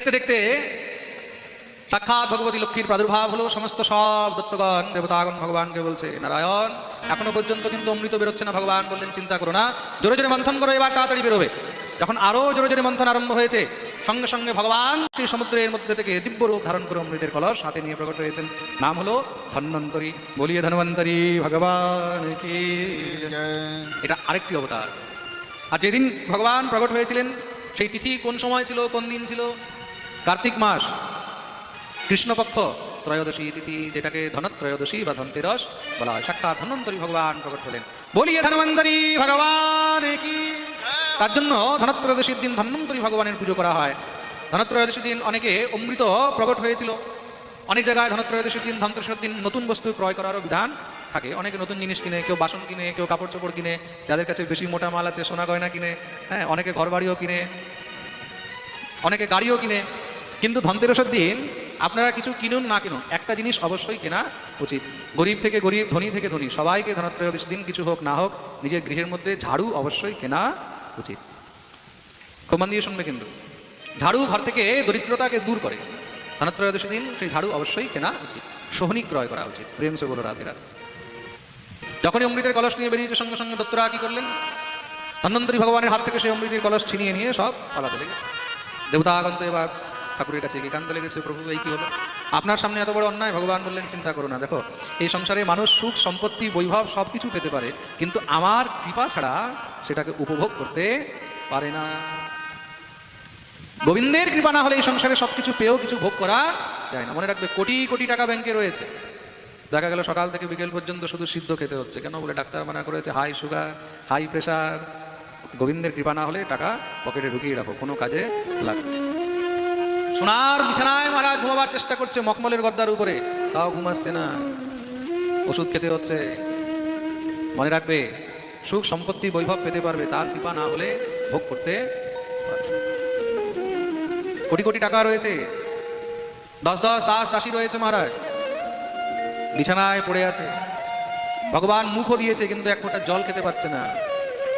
দেখতে দেখতে সাক্ষাৎ ভগবতী লক্ষ্মীর প্রাদুর্ভাব হলো, সমস্ত সব দত্তগণ, দেবতাগণ, ভগবানকে বলছে, নারায়ণ, এখনও পর্যন্ত কিন্তু অমৃত বেরোচ্ছে না ভগবান, বললেন, চিন্তা করো না, জোরে জোরে মন্থন করো, এবার তাড়াতাড়ি বেরোবে। যখন আরও জোরে জোরে মন্থন আরম্ভ হয়েছে, সঙ্গে সঙ্গে ভগবান সেই সমুদ্রের মধ্যে থেকে দিব্য রূপ ধারণ করে অমৃতের কলস সাথে নিয়ে প্রকট হয়েছেন। নাম হলো ধন্বন্তরী, বলিয়ে ধন্বন্তরী, ভগবান কি এটা আরেকটি অবতার। আর যেদিন ভগবান প্রকট হয়েছিলেন, সেই তিথি কোন সময় ছিল, কোন দিন ছিল? কার্তিক মাস, কৃষ্ণপক্ষ, ত্রয়োদশী তিথি, যেটাকে ধনত্রয়োদশী বা ধনতেরস বলা হয়। সাক্ষাৎ ধনন্তরী ভগবান প্রকট হলেন। বলিয়ে ধনবন্তরী ভগবান কি? তার জন্য ধনত্রয়োদশীর দিন ধন্বন্তরী ভগবানের পুজো করা হয়। ধনত্রয়োদশীর দিন অনেকে অমৃত প্রকট হয়েছিল। অনেক জায়গায় ধনত্রয়োদশীর দিন ধনত্রয়োদশীর দিন নতুন বস্তু ক্রয় করারও বিধান থাকে। অনেকে নতুন জিনিস কিনে, কেউ বাসন কিনে, কেউ কাপড় চোপড় কিনে, যাদের কাছে বেশি মোটা মাল আছে, সোনা গয়না কিনে হ্যাঁ অনেকে ঘর বাড়িও কিনে, অনেকে গাড়িও কিনে। কিন্তু ধনতেরসের দিন আপনারা কিছু কিনুন, না কিনুন, একটা জিনিস অবশ্যই কেনা উচিত। গরিব থেকে গরিব, ধনী থেকে ধনী, সবাইকে ধনত্রয়োদশ দিন কিছু হোক, না হোক, নিজের গৃহের মধ্যে ঝাড়ু অবশ্যই কেনা উচিত। খুব মন দিয়ে শুনবে কিন্তু। ঝাড়ু ঘর থেকে দরিদ্রতাকে দূর করে। ধনত্রয়োদশী দিন সেই ঝাড়ু অবশ্যই কেনা উচিত। সোহনী ক্রয় করা উচিত। প্রেম সে বলো রাধে যখনই অমৃতের কলস নিয়ে বেরিয়েছে, সঙ্গে সঙ্গে দত্তরা কি করলেন? ধন্বন্তরী ভগবানের হাত থেকে সেই অমৃতের কলস ছিনিয়ে নিয়ে সব পালাতে লেগেছে। দেবতাগন্ত এবার ঠাকুরের কাছে গিয়ে কান্দতে লেগেছে, প্রভু, এই কি হলো? আপনার সামনে এত বড় অন্যায়, ভগবান বললেন, চিন্তা করো না, দেখো, এই সংসারে মানুষ সুখ, সম্পত্তি, বৈভব সব কিছু পেতে পারে, কিন্তু আমার কৃপা ছাড়া সেটাকে উপভোগ করতে পারে না। গোবিন্দের কৃপা না হলে এই সংসারে সব কিছু পেয়েও কিছু ভোগ করা যায় না। মনে রাখবে, কোটি কোটি টাকা ব্যাংকে রয়েছে। দেখা গেল সকাল থেকে বিকেল পর্যন্ত শুধু সিদ্ধ খেতে হচ্ছে। কেন বলে, ডাক্তার মানা করেছে, হাই সুগার, হাই প্রেশার। গোবিন্দের কৃপা না হলে টাকা পকেটে ঢুকিয়ে রাখো, কোনো কাজে লাগবে। সোনার বিছানায় মহারাজ ঘুমাবার চেষ্টা করছে মখমলের গদ্দার উপরে। তাও ঘুমাচ্ছে না। ওষুধ খেতে হচ্ছে। মনে রাখবে, সুখ সম্পত্তি বৈভব পেতে পারবে, তার কৃপা না হলে ভোগ করতে কোটি কোটি টাকা রয়েছে। দশ দশ দাস দাসী রয়েছে মহারাজ। বিছানায় পড়ে আছে। ভগবান মুখও দিয়েছে, কিন্তু এক ফোঁটা জল খেতে পাচ্ছে না।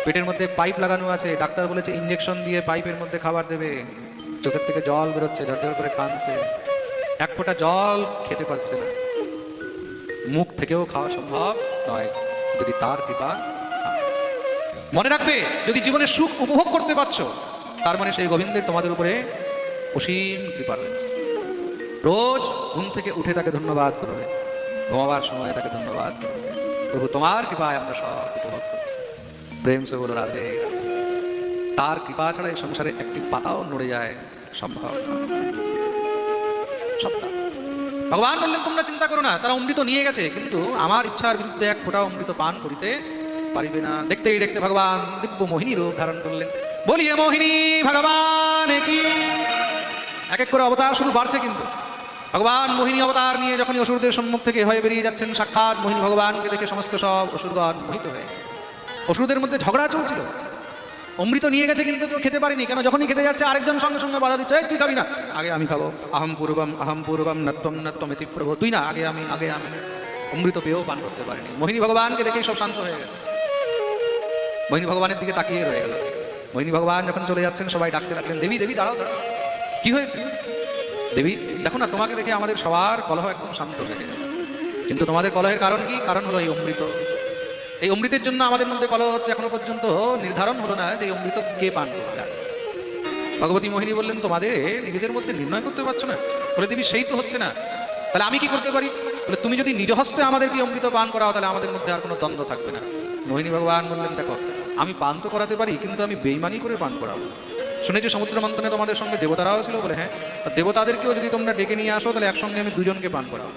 পেটের মধ্যে পাইপ লাগানো আছে। ডাক্তার বলেছে ইঞ্জেকশন দিয়ে পাইপের মধ্যে খাবার দেবে। চোখের থেকে জল বেরোচ্ছে, ঝরঝর করে কাঁদছে। এক ফোঁটা জল খেতে পারছে না। মুখ থেকেও খাওয়া সম্ভব নয়, যদি তার কৃপা মনে রাখবে, যদি জীবনের সুখ উপভোগ করতে পারছ, তার মানে সেই গোবিন্দের তোমাদের উপরে অসীম কৃপা রয়েছে। রোজ ঘুম থেকে উঠে তাকে ধন্যবাদ করবে, ঘুমাবার সময় তাকে ধন্যবাদ করবে। প্রভু, তোমার কৃপায় আমরা সব উপভোগ করছি। প্রেম সে বলো রাধে। তার কৃপা ছাড়া এই সংসারে একটি পাতাও নড়ে যায় সম্ভব ভগবান বললেন, তোমরা চিন্তা করো না, তারা অমৃত নিয়ে গেছে, কিন্তু আমার ইচ্ছার বিরুদ্ধে এক ফোঁটা অমৃত পান করিতে পারিবে না। দেখতেই দেখতে ভগবান দিব্য মোহিনী রূপ ধারণ করলেন। বলিয়ে, মোহিনী, ভগবান কি? এক এক করে অবতার শুরু বাড়ছে কিন্তু। ভগবান মোহিনী অবতার নিয়ে যখনই অসুরদের সম্মুখ থেকে হয়ে বেরিয়ে যাচ্ছেন, সাক্ষাৎ মোহিনী ভগবানকে দেখে সমস্ত সব অসুরগণ মোহিত হয়ে অসুরদের মধ্যে ঝগড়া চলছিল। অমৃত নিয়ে গেছে কিন্তু খেতে পারেনি। কেন? যখনই খেতে যাচ্ছে আরেকজন সঙ্গে সঙ্গে বাধা দিচ্ছে "এই, তুই খাবি না। আগে আমি খাব। আহম পূর্বম আহম পূর্বম নত্তম নত্তম ইতি প্রভু। তুই না আগে আমি আগে আমি। অমৃত পেয়েও পান করতে পারিনি। মোহিনী ভগবানকে দেখেই সব শান্ত হয়ে গেছে। মোহিনী ভগবানের দিকে তাকিয়ে রয়ে গেল। মোহিনী ভগবান যখন চলে যাচ্ছেন সবাই ডাকতে ডাকলেন দেবী দেবী দাঁড়াও দাঁড়াও। কি হয়েছে? দেবী দেখো না তোমাকে দেখে আমাদের সবার কলহ একদম শান্ত হয়ে গেল। কিন্তু তোমাদের কলহের কারণ কি? কারণ হলো এই অমৃত। এই অমৃতের জন্য আমাদের মধ্যে কলহ হচ্ছে এখনও পর্যন্ত নির্ধারণ হলো না যে অমৃত কে পান করবে। ভগবতী মোহিনী বললেন, তোমাদের নিজেদের মধ্যে নির্ণয় করতে পারছ না। বলে, দেবী, সেই তো হচ্ছে না। তাহলে আমি কি করতে পারি? বলে, তুমি যদি নিজ হস্তে আমাদেরকে অমৃত পান করাও, তাহলে আমাদের মধ্যে আর কোনো দ্বন্দ্ব থাকবে না। মোহিনী ভগবান বললেন, দেখো, আমি পান তো করাতে পারি, কিন্তু আমি বেইমানি করে পান করাবো শুনেছি সমুদ্র মন্থনে তোমাদের সঙ্গে দেবতারাও ছিল বলে হ্যাঁ? দেবতাদেরকেও যদি তোমরা ডেকে নিয়ে আসো, তাহলে একসঙ্গে আমি দুজনকে পান করাবো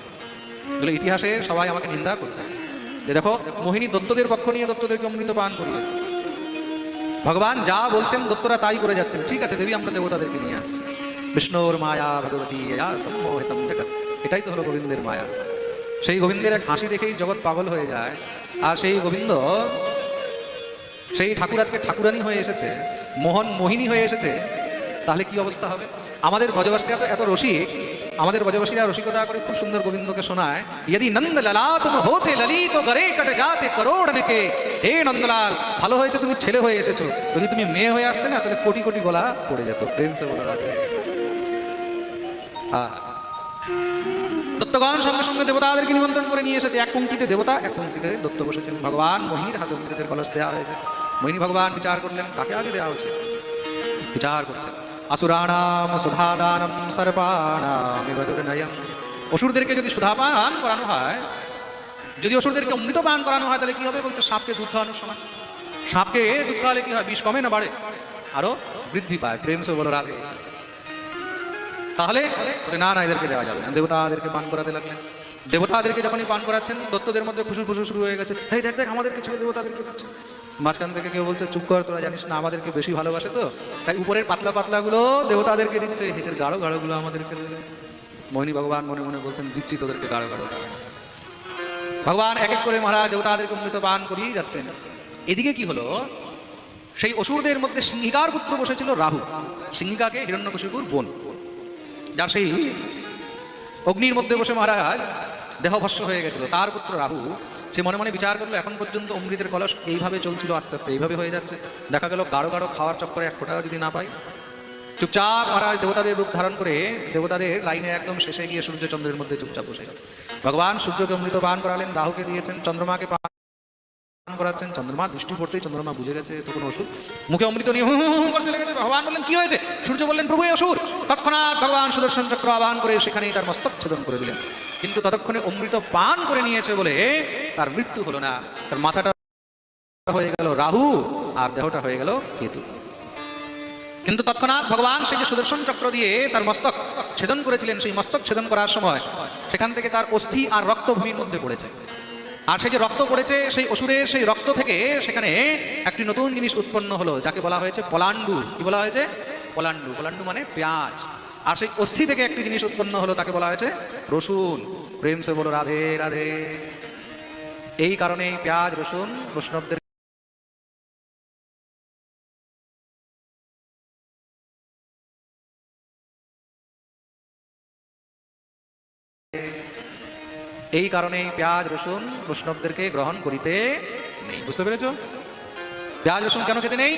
বলে, ইতিহাসে সবাই আমাকে নিন্দা করবে যে দেখো, মোহিনী দত্তদের পক্ষ নিয়ে দত্তদেরকে অমৃত পান করিয়েছে। ভগবান যা বলছেন দত্তরা তাই করে যাচ্ছেন। ঠিক আছে, দেবী, আমরা দেবতাদেরকে নিয়ে আসছি। বিষ্ণুর মায়া, ভগবতী এটাই তো হলো গোবিন্দের মায়া। সেই গোবিন্দের এক হাসি দেখেই জগৎ পাগল হয়ে যায়। আর সেই গোবিন্দ, সেই ঠাকুর আজকে ঠাকুরানি হয়ে এসেছে, মোহন মোহিনী হয়ে এসেছে, তাহলে কি অবস্থা হবে? আমাদের ব্রজবাসীরা তো এত রসিক, আমাদের ব্রজবাসীরা রসিকতা করে খুব সুন্দর গোবিন্দকে শোনায়। यदि নন্দ লালা তুম হোতে ললিত গরে কটে যাতে করোড় নেকে হে নন্দলাল, ভালো হয়েছে তুমি ছেলে হয়ে এসেছ। যদি তুমি মেয়ে হয়ে আসতে না, তাহলে কোটি কোটি গলা পড়ে যেত। প্রেম সে বলে। দত্তগণ সঙ্গে সঙ্গে দেবতাদেরকে নিমন্ত্রণ করে নিয়ে এসেছে। এক পঙ্ক্তিতে দেবতা, এক পঙ্ক্তিতে দত্ত বসেছেন। ভগবান মহির হাতে অমৃতের কলস দেওয়া হয়েছে। মোহিনী ভগবান বিচার করলেন। কাকে আগে দেওয়া হয়েছে বিচার করছেন। আসুরাণাম সুধাদানম সর্পাণাম নয়ম। অসুরদেরকে যদি সুধা পান করানো হয়, যদি অসুরদেরকে অমৃত পান করানো হয়, তাহলে কি হবে? বলছে, সাপকে দুধ খাওয়ানোর সময়। সাপকে দুধ খাওয়ালে কি হয়? বিষ কমে না বাড়ে? আরও বৃদ্ধি পায়, প্রেম সে বলো রাধে তাহলে না না, এদেরকে দেওয়া যাবে না। দেবতাদেরকে পান করাতে লাগলেন। দেবতাদেরকে যখনই পান করাচ্ছেন, দত্তদের মধ্যে খুশু খুশু শুরু হয়ে গেছে। এই দেখ দেখ, আমাদেরকে ছেড়ে দেবতাদেরকে পাচ্ছে। মাঝখান থেকে কেউ বলছে, চুপ কর, তোরা জানিস না, আমাদেরকে বেশি ভালোবাসে তো? তাই উপরের পাতলা পাতলাগুলো দেবতাদেরকে দিচ্ছে, নিচের গাঢ় গাঢ়গুলো আমাদেরকে মোহিনী ভগবান মনে মনে বলছেন, দিচ্ছি তোদেরকে গাঢ় গাঢ় ভগবান এক এক করে মহারাজ দেবতাদেরকে অমৃত পান করিয়ে যাচ্ছেন। এদিকে কি হলো? সেই অসুরদের মধ্যে সিংহিকার পুত্র বসেছিল রাহু, সিংহিকাকে হিরণ্যকশিপুর বোন। যার সেই অগ্নির মধ্যে বসে মহারাজ দেহভস্য হয়ে গেছিল। তার পুত্র রাহু সে মনে মনে বিচার করল, এখন পর্যন্ত অমৃতের কলস এইভাবে চলছিল, আস্তে আস্তে এইভাবে হয়ে যাচ্ছে। দেখা গেল গাঢ় গাঢ় খাওয়ার চক্করে এক ফোটাও যদি না পাই চুপচাপ মহারাজ দেবতাদের রূপ ধারণ করে দেবতাদের লাইনে একদম শেষে গিয়ে সূর্য চন্দ্রের মধ্যে চুপচাপ বসে গেছে। ভগবান সূর্যকে অমৃত পান করালেন, রাহুকে দিয়েছেন, চন্দ্রমাকে পান করাচ্ছেন, চন্দ্রমা, দৃষ্টি পড়তেই চন্দ্রমা বুঝে গেছে তো কোনো ওষুধ মুখে অমৃত নিয়ে হু হু হু করতে লেগেছে, ভগবান বললেন, কি হয়েছে? সূর্য বললেন, প্রভু অসুর। তৎক্ষণাৎ ভগবান সুদর্শন চক্র আবাহন করে সেখানেই তার মস্তক ছেদন করে দিলেন। কিন্তু ততক্ষণে অমৃত পান করে নিয়েছে বলে তার মৃত্যু হলো না। তার মাথাটা হয়ে গেল রাহু, আর দেহটা হয়ে গেল কেতু। কিন্তু তৎক্ষণাৎ ভগবান সেই যে সুদর্শন চক্র দিয়ে তার মস্তক ছেদন করেছিলেন, সেই মস্তক ছেদন করার সময় সেখান থেকে তার অস্থি আর রক্ত ভূমির মধ্যে পড়েছে। আর সেই যে রক্ত পড়েছে, সেই অসুরের সেই রক্ত থেকে সেখানে একটি নতুন জিনিস উৎপন্ন হলো, যাকে বলা হয়েছে পলাণ্ডু। কি বলা হয়েছে? পলাণ্ডু। পলাণ্ডু মানে পেঁয়াজ। আর সেই অস্থি থেকে একটি জিনিস উৎপন্ন হলো, তাকে বলা হয়েছে রসুন। প্রেম সে বলো, রাধে রাধে। এই কারণে পেঁয়াজ, রসুন বৈষ্ণবদের এই কারণেই পেঁয়াজ, রসুন বৈষ্ণবদেরকে গ্রহণ করিতে নেই। বুঝতে পেরেছ? পেঁয়াজ, রসুন কেন খেতে নেই?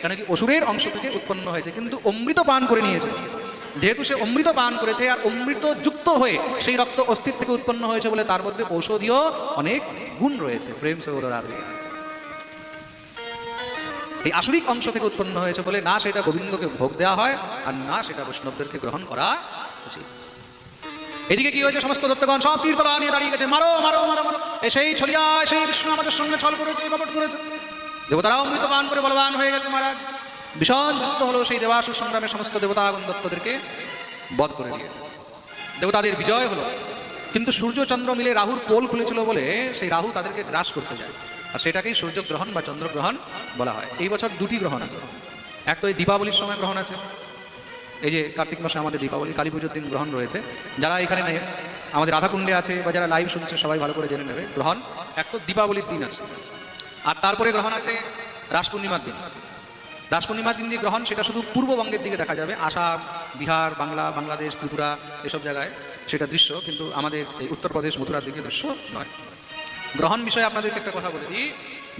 কেন কি অসুরের অংশ থেকে উৎপন্ন হয়েছে, কিন্তু অমৃত পান করে নিয়েছে। যেহেতু সে অমৃত পান করেছে আর অমৃত যুক্ত হয়ে সেই রক্ত অস্থির থেকে উৎপন্ন হয়েছে বলে তার মধ্যে ঔষধীয় অনেক গুণ রয়েছে, প্রেম সৌর রাধে এই আসরিক অংশ থেকে উৎপন্ন হয়েছে বলে না সেটা গোবিন্দকে ভোগ দেওয়া হয় আর না সেটা বৈষ্ণবদেরকে গ্রহণ করা উচিত। এদিকে কি হয়েছে সমস্ত দত্তগণ? সব তীর্থলা নিয়ে দাঁড়িয়ে গেছে। মারো মারো মারো সেই ছলিয়া সেই বিষ্ণু আমাদের সঙ্গে ছল করেছে, কপট করেছে। দেবতারা অমৃত পান করে বলবান হয়ে গেছে মহারাজ। ভীষণ যুদ্ধ হলো সেই দেবাসুর সংগ্রামে সমস্ত দেবতাগণ দত্তদেরকে বধ করে দিয়েছে। দেবতাদের বিজয় হলো। কিন্তু সূর্য, চন্দ্র মিলে রাহুর পোল খুলেছিল বলে সেই রাহু তাদেরকে গ্রাস করতে যায়। আর সেটাকেই সূর্যগ্রহণ বা চন্দ্রগ্রহণ বলা হয়। এই বছর দুটি গ্রহণ আছে। এক তো এই দীপাবলির সময় গ্রহণ আছে। এই যে কার্তিক মাসে আমাদের দীপাবলি, কালী পুজোর দিন গ্রহণ রয়েছে। যারা এখানে আমাদের রাধাকুণ্ডে আছে বা যারা লাইভ শুনছে, সবাই ভালো করে জেনে নেবে। গ্রহণ, এক তো দীপাবলির দিন আছে। আর তারপরে গ্রহণ আছে রাস পূর্ণিমার দিন। রাস পূর্ণিমার দিন যে গ্রহণ, সেটা শুধু পূর্ববঙ্গের দিকে দেখা যাবে। আসাম, বিহার, বাংলা, বাংলাদেশ, ত্রিপুরা, এসব জায়গায় সেটা দৃশ্য, কিন্তু আমাদের এই উত্তরপ্রদেশ মথুরার দিকে দৃশ্য নয়। গ্রহণ বিষয়ে আপনাদেরকে একটা কথা বলে দিই।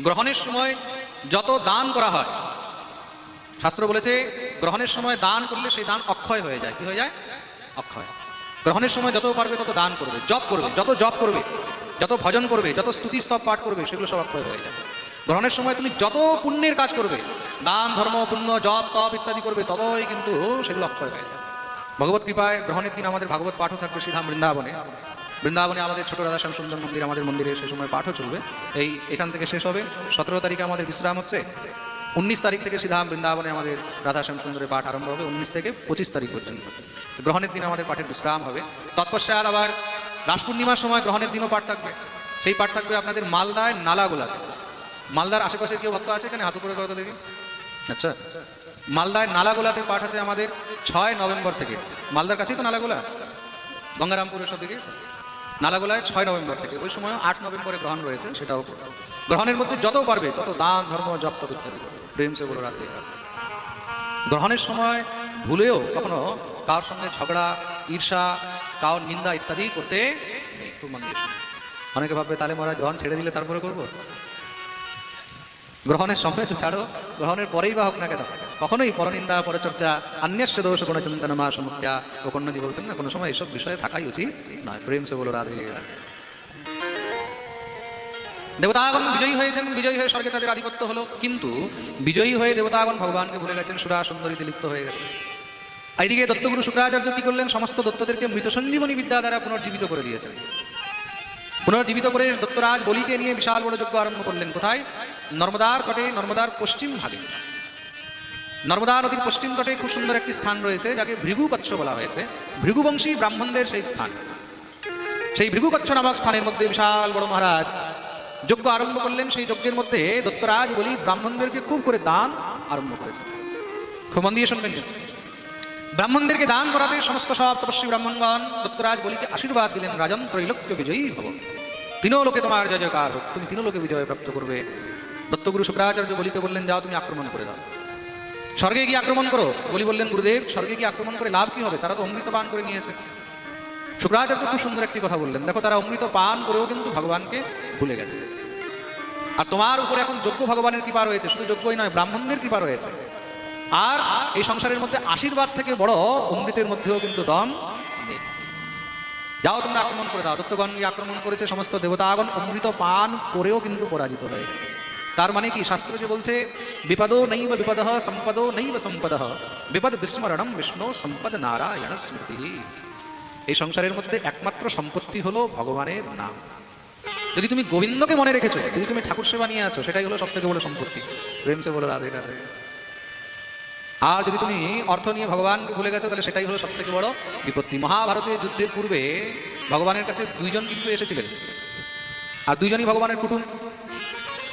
গ্রহণের সময় যত দান করা হয় শাস্ত্র বলেছে, গ্রহণের সময় দান করলে সেই দান অক্ষয় হয়ে যায়। কি হয়ে যায়? অক্ষয়। গ্রহণের সময় যত পারবে তত দান করবে, জপ করবে, যত জপ করবে, যত ভজন করবে, যত স্তুতি স্তব পাঠ করবে, সেগুলো সব অক্ষয় হয়ে যাবে গ্রহণের সময় তুমি যত পুণ্যের কাজ করবে, দান, ধর্ম, পুণ্য, জপ, তপ ইত্যাদি করবে, ততই কিন্তু সেগুলো অক্ষয় হয়ে যায়। ভগবত কৃপায় গ্রহণের দিন আমাদের ভাগবত পাঠও থাকবে শ্রীধাম বৃন্দাবনে। বৃন্দাবনে আমাদের ছোট রাধাশ্যাম সুন্দর মন্দির আমাদের মন্দিরে সে সময় পাঠও চলবে। এই এখান থেকে শেষ হবে। সতেরো তারিখে আমাদের বিশ্রাম হচ্ছে। উনিশ তারিখ থেকে সিধাম বৃন্দাবনে আমাদের রাধাশ্যাম সুন্দরের পাঠ আরম্ভ হবে, উনিশ থেকে পঁচিশ তারিখ পর্যন্ত। গ্রহণের দিন আমাদের পাঠের বিশ্রাম হবে। তৎপশ্চাৎ আবার রাস পূর্ণিমার সময় গ্রহণের দিনও পাঠ থাকবে। সেই পাঠ থাকবে আপনাদের মালদায় নালাগোলাতে। মালদার আশেপাশে কেউ ভক্ত আছে এখানে? হাত উপরে করতে দেখি। আচ্ছা। মালদায় নালাগোলাতে পাঠ আছে আমাদের ছয় নভেম্বর থেকে। মালদার কাছেই তো নালাগোলা? গঙ্গারামপুরের সব দিকে? নালাগোলায় ছয় নভেম্বর থেকে। ওই সময় আট নভেম্বরে গ্রহণ রয়েছে, সেটাও গ্রহণের মধ্যে যত পারবে, তত দান, ধর্ম, জপ, তপ ইত্যাদি প্রেম, সেগুলো রাতে গ্রহণের সময় ভুলেও কখনো কারোর সঙ্গে ঝগড়া, ঈর্ষা, কারোর নিন্দা ইত্যাদি করতে। খুব মন দিয়ে অনেকে ভাববে, তাহলে মহারাজ গ্রহণ ছেড়ে দিলে তারপরে করব? গ্রহণের সময় তো ছাড়ো, গ্রহণের পরেই বা হোক না কেন। কখনোই পরনিন্দা, পরচর্চা, অন্যস্য দোষ গুণ চিন্তন মা সমুদ্যা ও কন্যাজি বলছেন না, কোনো সময় এসব বিষয়ে থাকাই উচিত নয়। প্রেম সে বলো, রাধে। দেবতাগণ বিজয়ী হয়েছেন, বিজয়ী হয়ে স্বর্গে তাদের আধিপত্য হলো। কিন্তু বিজয়ী হয়ে দেবতাগণ ভগবানকে ভুলে গেছেন, সুরা সুন্দরীতে লিপ্ত হয়ে গেছেন। এইদিকে দত্তগুরু শুক্রাচার্য কি করলেন? সমস্ত দত্তদেরকে মৃত সঞ্জীবনী বিদ্যা দ্বারা পুনর্জীবিত করে দিয়েছেন। পুনর্জীবিত করে দত্তরাজ বলিকে নিয়ে বিশাল বড় যজ্ঞ আরম্ভ করলেন। কোথায়? নর্মদার তটে, নর্মদার পশ্চিম ভাগে। নর্মদা নদীর পশ্চিম তটে খুব সুন্দর একটি স্থান রয়েছে, যাকে ভৃগুকচ্ছ বলা হয়েছে। ভৃগুবংশী ব্রাহ্মণদের সেই স্থান। সেই ভৃগুকচ্ছ নামক স্থানের মধ্যে বিশাল বড় মহারাজ যজ্ঞ আরম্ভ করলেন। সেই যজ্ঞের মধ্যে দত্তরাজ বলি ব্রাহ্মণদেরকে খুব করে দান আরম্ভ করেছে খুব মন দিয়ে শুনবেন। ব্রাহ্মণদেরকে দান করাতে সমস্ত সব তপস্বী ব্রাহ্মণগণ দত্তরাজ বলিকে আশীর্বাদ দিলেন, রাজন, ত্রৈলোক্য বিজয়ী ভব তিনও লোকে তোমার জয় জয়কার হোক, তুমি তিনও লোকে বিজয় প্রাপ্ত করবে। দত্তগুরু শুক্রাচার্য বলিকে বললেন, যাও, তুমি আক্রমণ করে দাও। স্বর্গে গিয়ে আক্রমণ করো। বলি বললেন, গুরুদেব, স্বর্গে গিয়ে আক্রমণ করে লাভ কি হবে? তারা তো অমৃত পান করে নিয়েছে। শুক্রাচার্য খুব সুন্দর একটি কথা বললেন। দেখো, তারা অমৃত পান করেও কিন্তু ভগবানকে ভুলে গেছে। আর তোমার উপরে এখন যোগ্য ভগবানের কৃপা রয়েছে, শুধু যোগ্যই নয়, ব্রাহ্মণদের কৃপা রয়েছে। আর এই সংসারের মধ্যে আশীর্বাদ থেকে বড় অমৃতের মধ্যেও কিন্তু দম যাও, তোমরা আক্রমণ করে দাও। দত্তগণ আক্রমণ করেছে, সমস্ত দেবতাগণ অমৃত পান করেও কিন্তু পরাজিত হয়ে। তার মানে কি? শাস্ত্র যে বলছে, বিপদ নৈব বিপদ সম্পদ নৈব সম্পদ। বিপদ বিস্মরণম বিষ্ণু সম্পদ নারায়ণ স্মৃতি। এই সংসারের মধ্যে একমাত্র সম্পত্তি হলো ভগবানের নাম। যদি তুমি গোবিন্দকে মনে রেখেছো, যদি তুমি ঠাকুর সেবা নিয়ে আছো, সেটাই হলো সব থেকে বড় সম্পত্তি। প্রেম সে বলো, রাধে রাধে। আর যদি তুমি অর্থ নিয়ে ভগবানকে ভুলে গেছো, তাহলে সেটাই হলো সব থেকে বড় বিপত্তি। মহাভারতের যুদ্ধের পূর্বে ভগবানের কাছে দুইজন কিন্তু এসেছিলেন। আর দুইজনই ভগবানের কুটুম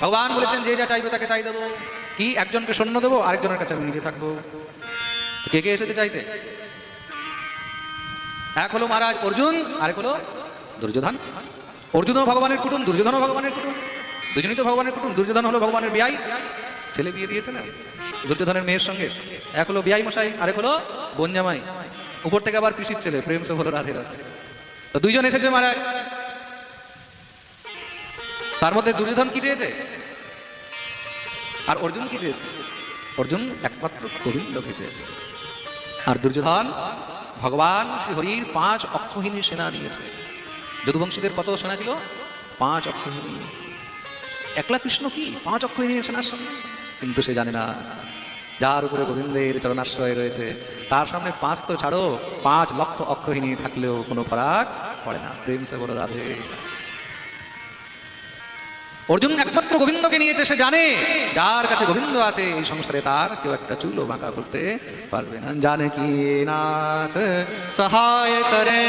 ভগবান বলেছেন যে যা চাইবে তাকে তাই দেবো। কি? একজনকে সৈন্য দেবো, আরেকজনের কাছে আমি নিজে থাকব। কে কে এসেছে চাইতে? এক হলো মহারাজ অর্জুন, আরেক হলো দুর্যোধন। অর্জুনও ভগবানের কুটুম, দুর্যোধনও ভগবানের কুটুম। দুজনই তো ভগবানের কুটুম, দুর্যোধন হলো ভগবানের বিয়াই। ছেলে বিয়ে দিয়েছে না? দুর্যোধনের মেয়ের সঙ্গে। এক হলো বিয়াই মশাই, আরেক হলো বনজামাই উপর থেকে আবার পিসির ছেলে, প্রেম সে হলো রাধে রাধে। তো দুইজন এসেছে মহারাজ। তার মধ্যে দুর্যোধন কি চেয়েছে? আর অর্জুন কি চেয়েছে? অর্জুন একমাত্র গোবিন্দকে চেয়েছে। আর দুর্যোধন ভগবান শ্রী হরির পাঁচ অক্ষহীনী সেনা নিয়েছে। যদুবংশীদের কত সেনা ছিল? পাঁচ অক্ষহীনী। একলা কৃষ্ণ কি পাঁচ অক্ষহীনী সেনার সামনে? কিন্তু সে জানে না। যার উপরে গোবিন্দের চরণাশ্রয় রয়েছে তার সামনে পাঁচ তো ছাড়ো পাঁচ লক্ষ অক্ষহীনী থাকলেও কোনো ফারাক পড়ে না। প্রেম সে বলো রাধে। অর্জুন একমাত্র গোবিন্দকে নিয়েছে, সে জানে। যার কাছে গোবিন্দ আছে, এই সংসারে তার কেউ একটা চুলো বাঁকা করতে পারবে না। জানে কি নাথ? সহায় করে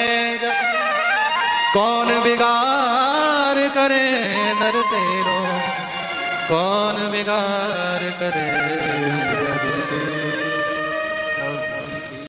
কন বিগার করে তেরো কন বিগার করে